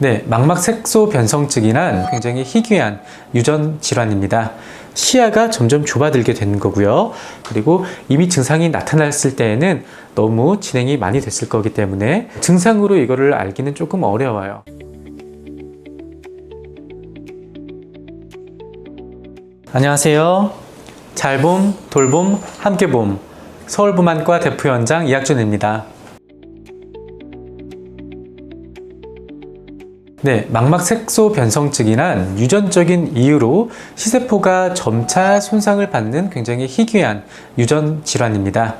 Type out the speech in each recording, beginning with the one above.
네, 망막색소 변성증이란 굉장히 희귀한 유전 질환입니다. 시야가 점점 좁아들게 되는 거고요. 그리고 이미 증상이 나타났을 때에는 너무 진행이 많이 됐을 거기 때문에 증상으로 이거를 알기는 조금 어려워요. 안녕하세요. 잘봄, 돌봄, 함께봄 서울부만과 대표원장 이학준입니다. 네, 망막 색소 변성증이란 유전적인 이유로 시세포가 점차 손상을 받는 굉장히 희귀한 유전 질환입니다.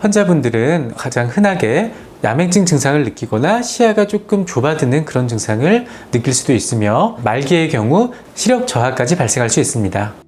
환자분들은 가장 흔하게 야맹증 증상을 느끼거나 시야가 조금 좁아드는 그런 증상을 느낄 수도 있으며 말기의 경우 시력 저하까지 발생할 수 있습니다.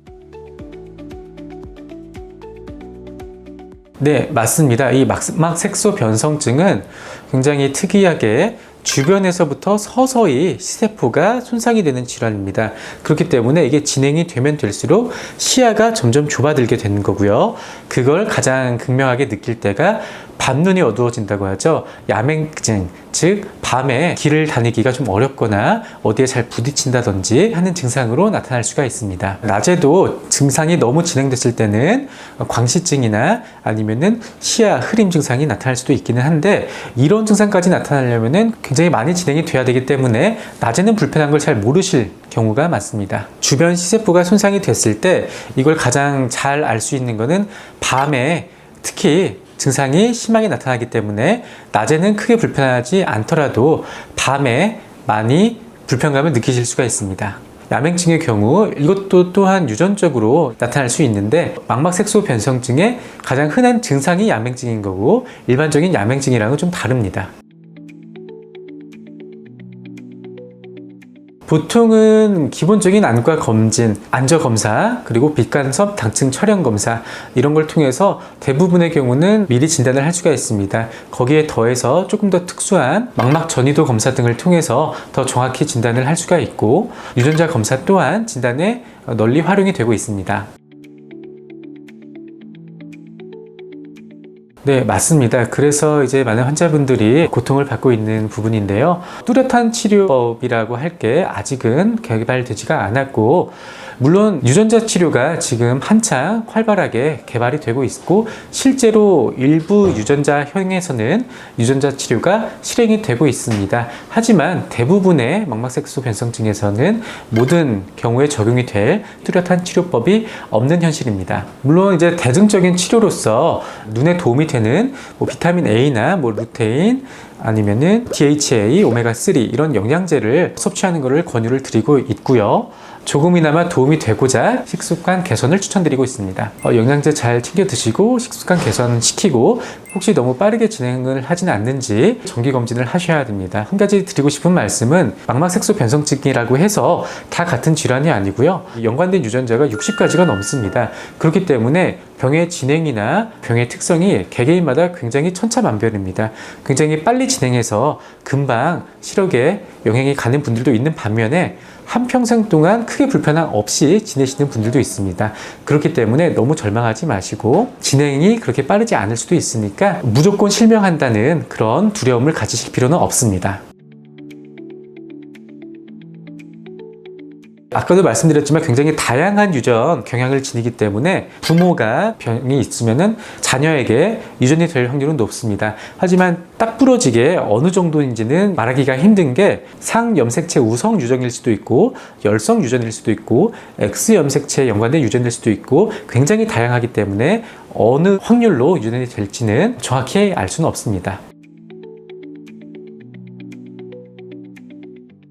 네, 맞습니다. 이 망막색소 변성증은 굉장히 특이하게 주변에서부터 서서히 시세포가 손상이 되는 질환입니다. 그렇기 때문에 이게 진행이 되면 될수록 시야가 점점 좁아들게 되는 거고요. 그걸 가장 극명하게 느낄 때가 밤눈이 어두워진다고 하죠. 야맹증, 즉 밤에 길을 다니기가 좀 어렵거나 어디에 잘 부딪힌다든지 하는 증상으로 나타날 수가 있습니다. 낮에도 증상이 너무 진행됐을 때는 광시증이나 아니면은 시야 흐림 증상이 나타날 수도 있기는 한데 이런 증상까지 나타나려면은 굉장히 많이 진행이 돼야 되기 때문에 낮에는 불편한 걸 잘 모르실 경우가 많습니다. 주변 시세포가 손상이 됐을 때 이걸 가장 잘 알 수 있는 거는 밤에 특히 증상이 심하게 나타나기 때문에 낮에는 크게 불편하지 않더라도 밤에 많이 불편감을 느끼실 수가 있습니다. 야맹증의 경우 이것도 또한 유전적으로 나타날 수 있는데 망막색소 변성증의 가장 흔한 증상이 야맹증인 거고 일반적인 야맹증이랑은 좀 다릅니다. 보통은 기본적인 안과 검진, 안저 검사, 그리고 빛간섭 당층 촬영 검사 이런 걸 통해서 대부분의 경우는 미리 진단을 할 수가 있습니다. 거기에 더해서 조금 더 특수한 망막 전이도 검사 등을 통해서 더 정확히 진단을 할 수가 있고 유전자 검사 또한 진단에 널리 활용이 되고 있습니다. 네, 맞습니다. 그래서 이제 많은 환자분들이 고통을 받고 있는 부분인데요. 뚜렷한 치료법이라고 할 게 아직은 개발되지가 않았고, 물론 유전자 치료가 지금 한창 활발하게 개발이 되고 있고, 실제로 일부 유전자 형에서는 유전자 치료가 실행이 되고 있습니다. 하지만 대부분의 망막색소 변성증에서는 모든 경우에 적용이 될 뚜렷한 치료법이 없는 현실입니다. 물론 이제 대증적인 치료로서 눈에 도움이 되는 뭐 비타민 A나 뭐 루테인 아니면은 DHA, 오메가 3 이런 영양제를 섭취하는 것을 권유를 드리고 있고요. 조금이나마 도움이 되고자 식습관 개선을 추천드리고 있습니다. 어, 영양제 잘 챙겨 드시고 식습관 개선 시키고 혹시 너무 빠르게 진행을 하지는 않는지 정기 검진을 하셔야 됩니다. 한 가지 드리고 싶은 말씀은 망막색소 변성증이라고 해서 다 같은 질환이 아니고요. 연관된 유전자가 60가지가 넘습니다. 그렇기 때문에 병의 진행이나 병의 특성이 개개인마다 굉장히 천차만별입니다. 굉장히 빨리 진행해서 금방 시력에 영향이 가는 분들도 있는 반면에 한평생 동안 크게 불편함 없이 지내시는 분들도 있습니다. 그렇기 때문에 너무 절망하지 마시고 진행이 그렇게 빠르지 않을 수도 있으니까 무조건 실명한다는 그런 두려움을 가지실 필요는 없습니다. 아까도 말씀드렸지만 굉장히 다양한 유전 경향을 지니기 때문에 부모가 병이 있으면은 자녀에게 유전이 될 확률은 높습니다. 하지만 딱 부러지게 어느 정도인지는 말하기가 힘든 게 상염색체 우성 유전일 수도 있고 열성 유전일 수도 있고 X 염색체 연관된 유전일 수도 있고 굉장히 다양하기 때문에 어느 확률로 유전이 될지는 정확히 알 수는 없습니다.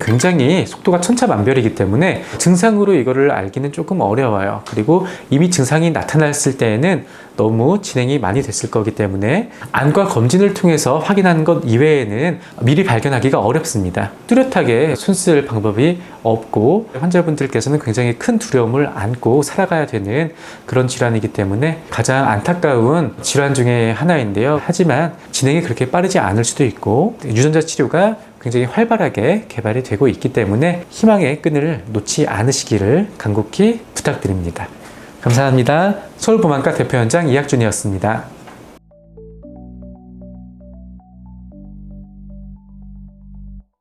굉장히 속도가 천차만별이기 때문에 증상으로 이거를 알기는 조금 어려워요. 그리고 이미 증상이 나타났을 때에는 너무 진행이 많이 됐을 거기 때문에 안과 검진을 통해서 확인하는 것 이외에는 미리 발견하기가 어렵습니다. 뚜렷하게 손쓸 방법이 없고 환자분들께서는 굉장히 큰 두려움을 안고 살아가야 되는 그런 질환이기 때문에 가장 안타까운 질환 중에 하나인데요. 하지만 진행이 그렇게 빠르지 않을 수도 있고 유전자 치료가 굉장히 활발하게 개발이 되고 있기 때문에 희망의 끈을 놓지 않으시기를 간곡히 부탁드립니다. 감사합니다. 서울보만과 대표원장 이학준이었습니다.